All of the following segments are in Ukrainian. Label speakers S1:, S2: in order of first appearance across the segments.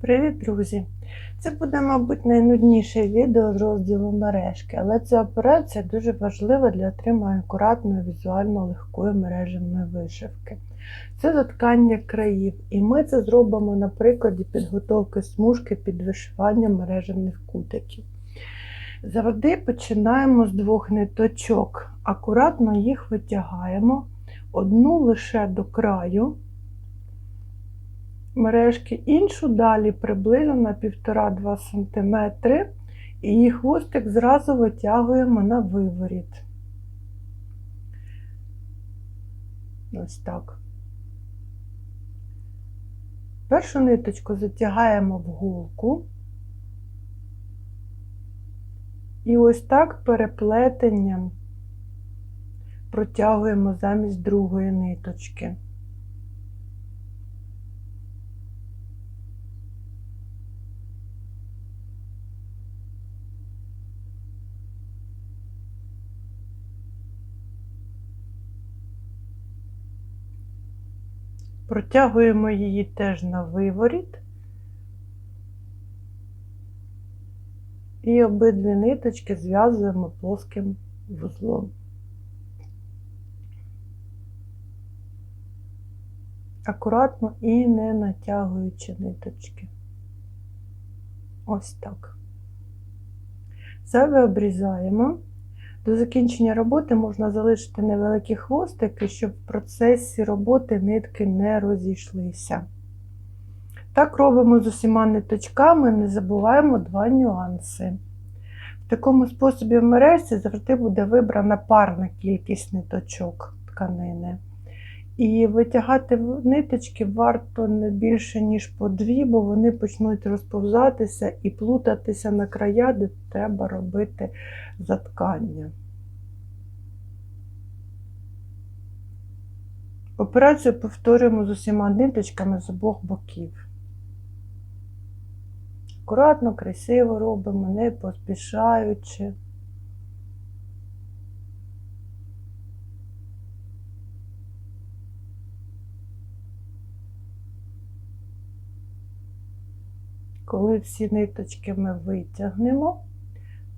S1: Привіт, друзі! Це буде, мабуть, найнудніше відео з розділу мережки, але ця операція дуже важлива для отримання акуратної, візуально легкої мережевної вишивки. Це заткання країв, і ми це зробимо на прикладі підготовки смужки під вишивання мережевних кутиків. Завжди починаємо з двох ниточок. Акуратно їх витягаємо, одну лише до краю мережки, іншу далі приблизно на 1,5-2 см, і її хвостик зразу витягуємо на виворіт. Ось так. Першу ниточку затягаємо в голку. І ось так переплетенням протягуємо замість другої ниточки. Протягуємо її теж на виворіт. І обидві ниточки зв'язуємо плоским вузлом. Акуратно і не натягуючи ниточки. Ось так. Зайве обрізаємо. До закінчення роботи можна залишити невеликі хвостики, щоб в процесі роботи нитки не розійшлися. Так робимо з усіма ниточками, не забуваємо два нюанси. В такому способі в мережці завжди буде вибрана парна кількість ниточок тканини. І витягати ниточки варто не більше, ніж по дві, бо вони почнуть розповзатися і плутатися на края, де треба робити заткання. Операцію повторюємо з усіма ниточками з обох боків. Акуратно, красиво робимо, не поспішаючи. Коли всі ниточки ми витягнемо,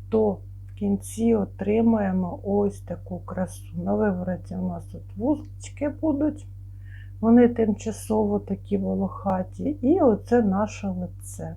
S1: то в кінці отримаємо ось таку красу. На вивороті у нас тут вузлички будуть, вони тимчасово такі волохаті, і оце наше лице.